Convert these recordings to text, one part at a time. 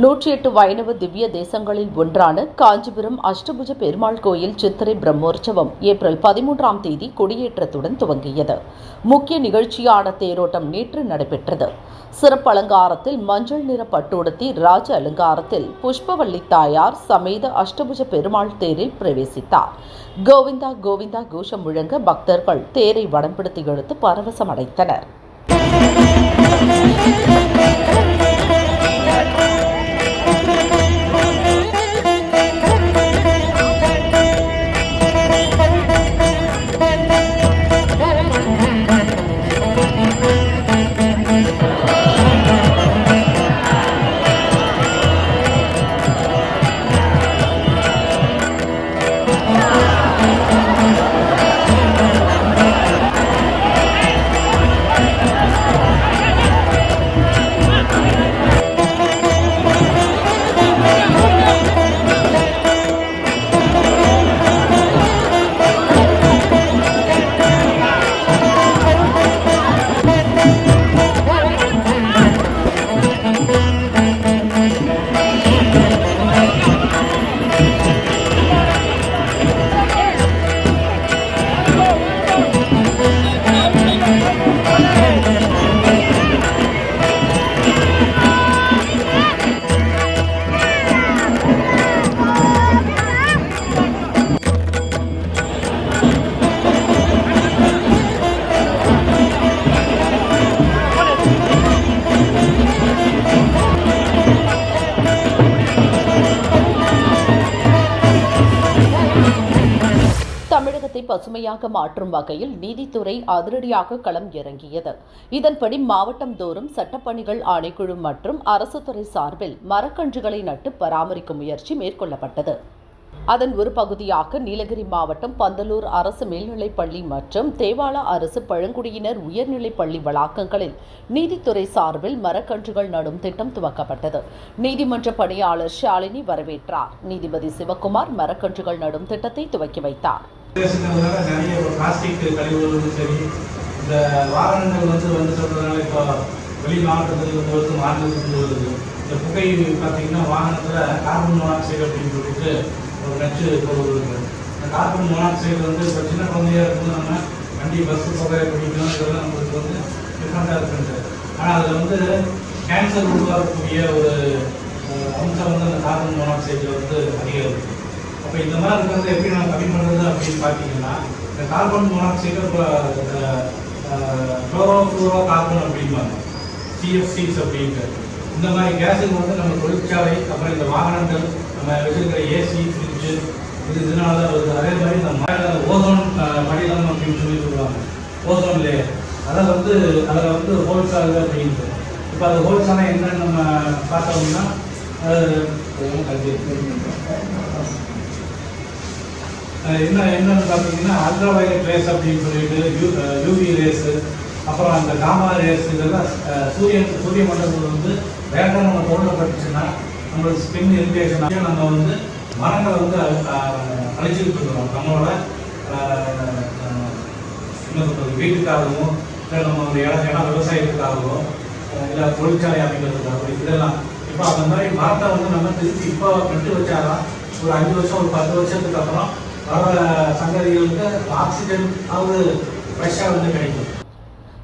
நூற்றி எட்டு வைணவ திவ்ய தேசங்களில் ஒன்றான காஞ்சிபுரம் அஷ்டபுஜ பெருமாள் கோயில் சித்திரை பிரம்மோற்சவம் ஏப்ரல் பதிமூன்றாம் தேதி கொடியேற்றத்துடன் துவங்கியது. முக்கிய நிகழ்ச்சியான தேரோட்டம் நேற்று நடைபெற்றது. சிறப்பு அலங்காரத்தில் மஞ்சள் நிற பட்டுடுத்தி ராஜ அலங்காரத்தில் புஷ்பவல்லி தாயார் சமேத அஷ்டபுஜ பெருமாள் தேரில் பிரவேசித்தார். கோவிந்தா கோவிந்தா கோஷம் முழங்க பக்தர்கள் தேரை வடம்பிடித்து இழுத்து பரவசம் தமிழகத்தை பசுமையாக மாற்றும் வகையில் நீதித்துறை அதிரடியாக களம் இறங்கியது. இதன்படி மாவட்டம் தோறும் சட்டப்பணிகள் ஆணைக்குழு மற்றும் அரசு துறை சார்பில் மரக்கன்றுகளை நட்டு பராமரிக்கும் முயற்சி மேற்கொள்ளப்பட்டது. அதன் ஒரு பகுதியாக நீலகிரி மாவட்டம் பந்தலூர் அரசு மேல்நிலைப் பள்ளி மற்றும் தேவாலா அரசு பழங்குடியினர் உயர்நிலைப் பள்ளி வளாகங்களில் நீதித்துறை சார்பில் மரக்கன்றுகள் நடும் திட்டம் துவக்கப்பட்டது. நீதிமன்ற பணியாளர் ஷாலினி வரவேற்றார். நீதிபதி சிவக்குமார் மரக்கன்றுகள் நடும் திட்டத்தை துவக்கி வைத்தார். பேசுனதுனால நிறைய பிளாஸ்டிக் கழிவுகளும் சரி இந்த வாகனங்கள் வந்து வந்து சொல்றதுனால இப்போ வெளி மாவட்டத்தில் வந்து வந்து மாநிலத்துக்கு வருது. இந்த புகை பார்த்தீங்கன்னா வாகனத்தில் கார்பன் மோனாக்சைடு அப்படின்னு சொல்லிட்டு ஒரு நச்சு பொருள் இருக்கு இந்த கார்பன் மோனாக்சைடு வந்து இப்போ சின்ன குழந்தையாக இருக்கும்போது நம்ம வண்டி பஸ்ஸு புகையை பிடிக்கணும் இதெல்லாம் நம்மளுக்கு வந்து டிஃப்ரெண்ட்டாக இருக்குது ஆனால் அதில் வந்து கேன்சர் உருவாக்கக்கூடிய ஒரு அம்சம் வந்து அந்த கார்பன் மோனாக்சைடில் வந்து அதிகம் இருக்குது அப்போ இந்த மாதிரி இருக்கிறத எப்படி நான் கம்மி பண்ணுறது அப்படின்னு பார்த்தீங்கன்னா இந்த கார்பன் மோனாக்சைடு இப்போ குளோரோ குளோரோ கார்பன் அப்படிம்பாங்க. சிஎஃப்சிஸ் அப்படின்ட்டு. இந்த மாதிரி கேஸுக்கு வந்து நம்ம தொழிற்சாலை அப்புறம் இந்த வாகனங்கள் நம்ம வச்சிருக்கிற ஏசி ஃப்ரிட்ஜு இது இதனால தான் வருது. அதே மாதிரி இந்த மழை ஓசோன் மடிலம் அப்படின்னு சொல்லி சொல்லுவாங்க. ஓசோன் லேயர் அதை வந்து அதில் வந்து ஹோல்ஸ் ஆகுது அப்படின்ட்டு. இப்போ அது ஹோல்ஸ் ஆனால் என்னன்னு நம்ம பார்த்தோம்னா அது என்ன என்னன்னு பார்த்தீங்கன்னா அல்ட்ரா வயலட் ரேஸ் அப்படின்னு சொல்லிட்டு யூ யூவி ரேஸு அப்புறம் அந்த காமா ரேஸ் இதெல்லாம் சூரியன் சூரிய மண்டலத்தில் வந்து வேண்டாம் நம்ம பொருளை நம்மளுக்கு ஸ்பின் இரிட்டேஷன் நம்ம வந்து மரங்களை வந்து அஹ், அழிச்சுக்கிட்டு இருக்கிறோம். நம்மளோட என்ன சொல்கிறது வீட்டுக்காகவும் இல்லை நம்ம ஒரு இடம் இடம் விவசாயத்துக்காகவும் இல்லை தொழிற்சாலை அமைக்கிறதுக்காகவும் இதெல்லாம். இப்போ அந்த மாதிரி மரத்தை வந்து நம்ம திருப்பி இப்போ கட்டு வச்சாதான் ஒரு அஞ்சு வருஷம் ஒரு பத்து வருஷத்துக்கு அப்புறம் சங்கதிகளுக்கு ஆக்சிஜன் அதாவது ஃப்ரெஷ்ஷாக வந்து கிடைக்கும்.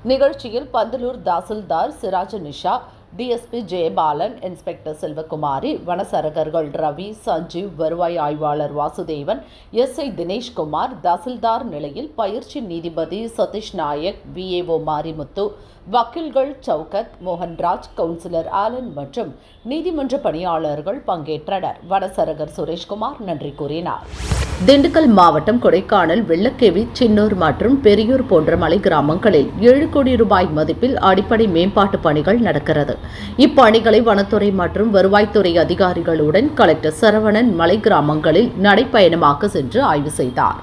நிகழ்ச்சியில் பந்தலூர் தாசில்தார் சிராஜ நிஷா டிஎஸ்பி ஜெயபாலன் இன்ஸ்பெக்டர் செல்வகுமாரி வனசரகர்கள் ரவி சஞ்சீவ் வருவாய் ஆய்வாளர் வாசுதேவன் எஸ்ஐ தினேஷ்குமார் தாசில்தார் நிலையில் பயிற்சி நீதிபதி சதீஷ் நாயக் விஏஓ மாரிமுத்து வக்கீல்கள் சவுகத் மோகன்ராஜ் கவுன்சிலர் ஆலன் மற்றும் நீதிமன்ற பணியாளர்கள் பங்கேற்றனர். வனசரகர் சுரேஷ்குமார் நன்றி கூறினார். திண்டுக்கல் மாவட்டம் கொடைக்கானல் வெள்ளக்கேவி சின்னூர் மற்றும் பெரியூர் போன்ற மலை கிராமங்களில் ஏழு கோடி ரூபாய் மதிப்பில் அடிப்படை மேம்பாட்டு பணிகள் நடக்கிறது. இப்பணிகளை வனத்துறை மற்றும் வருவாய்த்துறை அதிகாரிகளுடன் கலெக்டர் சரவணன் மலை கிராமங்களில் நடைப்பயணமாக சென்று ஆய்வு செய்தார்.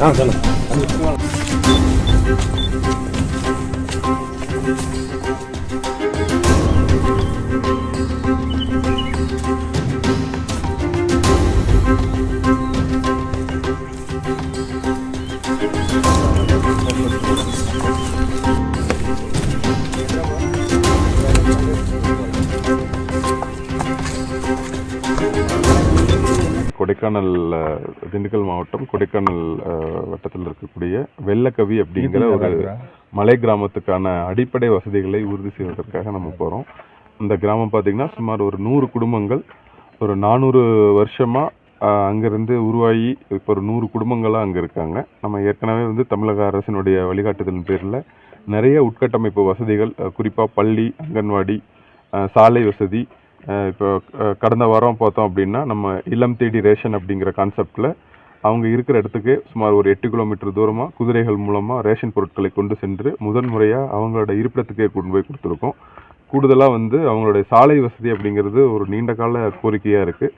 让兄弟，赶紧脱了。கொடைக்கானல் திண்டுக்கல் மாவட்டம் கொடைக்கானல் வட்டத்தில் இருக்கக்கூடிய வெள்ளக்கவி அப்படிங்கிற ஒரு மலை கிராமத்துக்கான அடிப்படை வசதிகளை உறுதி செய்வதற்காக நம்ம போகிறோம் இந்த கிராமம் பார்த்தீங்கன்னா சுமார் ஒரு நூறு குடும்பங்கள். ஒரு நானூறு வருஷமா அஹ், அங்கிருந்து உருவாகி இப்போ ஒரு நூறு குடும்பங்களாக அங்கே இருக்காங்க. நம்ம ஏற்கனவே வந்து தமிழக அரசினுடைய வழிகாட்டுதலின் பேரில் நிறைய உட்கட்டமைப்பு வசதிகள் குறிப்பாக பள்ளி அங்கன்வாடி சாலை வசதி இப்போ கடந்த வாரம் பார்த்தோம் அப்படின்னா நம்ம இல்லம் தேடி ரேஷன் அப்படிங்கிற கான்செப்டில் அவங்க இருக்கிற இடத்துக்கு சுமார் ஒரு எட்டு கிலோமீட்டர் தூரமாக குதிரைகள் மூலமாக ரேஷன் பொருட்களை கொண்டு சென்று முதன்முறையாக அவங்களோட இருப்பிடத்துக்கே கொண்டு போய் கொடுத்துருக்கோம். கூடுதலாக வந்து அவங்களுடைய சாலை வசதி அப்படிங்கிறது ஒரு நீண்ட கால கோரிக்கையாக இருக்குது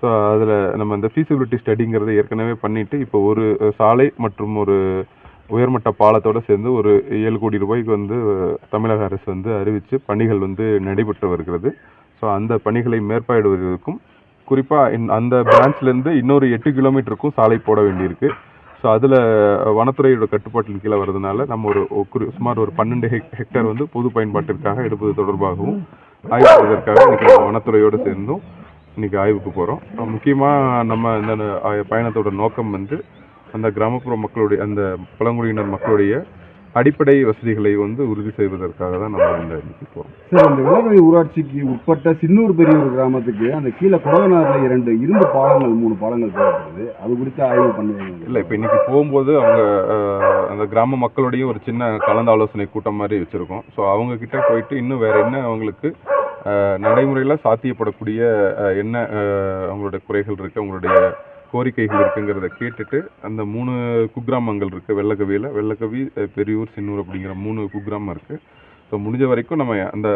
ஸோ அதில் நம்ம இந்த ஃபீசிபிலிட்டி ஸ்டடிங்கிறத ஏற்கனவே பண்ணிவிட்டு இப்போ ஒரு சாலை மற்றும் ஒரு உயர்மட்ட பாலத்தோடு சேர்ந்து ஒரு ஏழு கோடி ரூபாய்க்கு வந்து தமிழக அரசு வந்து அறிவித்து பணிகள் வந்து நடைபெற்று வருகிறது. ஸோ அந்த பணிகளை மேற்பார்வையிடுவதற்கும் குறிப்பாக அந்த பிரான்ச்லேருந்து இன்னொரு எட்டு கிலோமீட்டருக்கும் சாலை போட வேண்டியிருக்கு. ஸோ அதில் வனத்துறையோட கட்டுப்பாட்டின் கீழே வரதுனால நம்ம ஒரு குறி- சுமார் ஒரு பன்னெண்டு ஹெக் ஹெக்டேர் வந்து பொது பயன்பாட்டிற்காக எடுப்பது தொடர்பாகவும் ஆய்வு செய்வதற்காக இன்றைக்கி நம்ம வனத்துறையோடு சேர்ந்தும் இன்றைக்கி ஆய்வுக்கு போகிறோம் முக்கியமாக நம்ம இந்த பயணத்தோட நோக்கம் வந்து அந்த கிராமப்புற மக்களுடைய அந்த பழங்குடியினர் மக்களுடைய அடிப்படை வசதிகளை வந்து உறுதி செய்வதற்காக தான் நம்ம இந்த இன்னைக்கு போகிறோம் சார் இந்த விலங்கை ஊராட்சிக்கு உட்பட்ட சின்னூர் பெரியூர் கிராமத்துக்கு அந்த கீழே குடவனாறுல இரண்டு இரும்பு பாலங்கள் மூணு பாலங்கள் தேவைப்படுது. அது குறித்து ஆய்வு பண்ணுவீங்க. இல்லை இப்போ இன்னைக்கு போகும்போது அவங்க அந்த கிராம மக்களுடைய ஒரு சின்ன கலந்து ஆலோசனை கூட்டம் மாதிரி வச்சுருக்கோம். ஸோ அவங்க கிட்ட போயிட்டு இன்னும் வேற என்ன அவங்களுக்கு நடைமுறையில் சாத்தியப்படக்கூடிய என்ன அவங்களுடைய குறைகள் இருக்குது அவங்களுடைய கோரிக்கைகள் இருக்குங்கிறத கேட்டுட்டு அந்த மூணு குக்கிராமங்கள் இருக்குது வெள்ளக்கவியில். வெள்ளக்கவி பெரியூர் சின்னூர் அப்படிங்கிற மூணு குக்கிராமம் இருக்குது ஸோ முடிஞ்ச வரைக்கும் நம்ம அந்த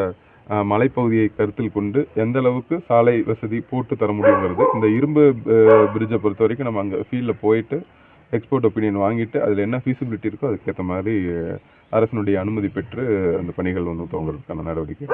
மலைப்பகுதியை கருத்தில் கொண்டு எந்த அளவுக்கு சாலை வசதி போட்டு தர முடியுங்கிறது இந்த இரும்பு பிரிட்ஜை பொறுத்த வரைக்கும் நம்ம அங்கே ஃபீல்டில் போயிட்டு எக்ஸ்போர்ட் ஒப்பீனியன் வாங்கிட்டு அதில் என்ன ஃபீஸிபிலிட்டி இருக்கோ அதுக்கேற்ற மாதிரி அரசினுடைய அனுமதி பெற்று அந்த பணிகள் வந்து துவங்குறதுக்கான நடவடிக்கை